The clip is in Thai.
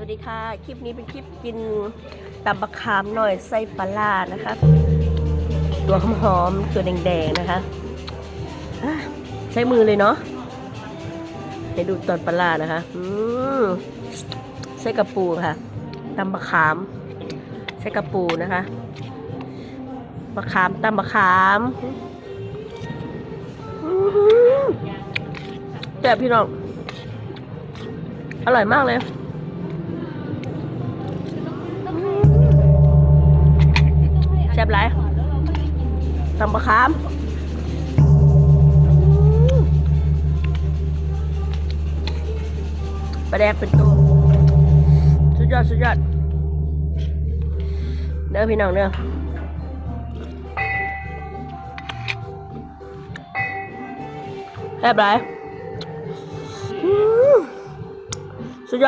วัสดีค่ะ คลิปนี้เป็นคลิปกินตำบะขามหน่อยไส้ปลานะคะ ตัวหอมๆตัวแดงๆนะคะะใช้มือเลยเนาะให้ดูตอนปลานะคะอืมใส่กระปูค่ะตำบะขามใส่กระปูนะคะบะขามตำบะขามแต่พี่น้องอร่อยมากเลย ซ่บไรตำบะขามปลาแดกเป็นตัว สุดยอด สุดยอด เด้อพี่น้องเด้อแซ่บไรสุดยอด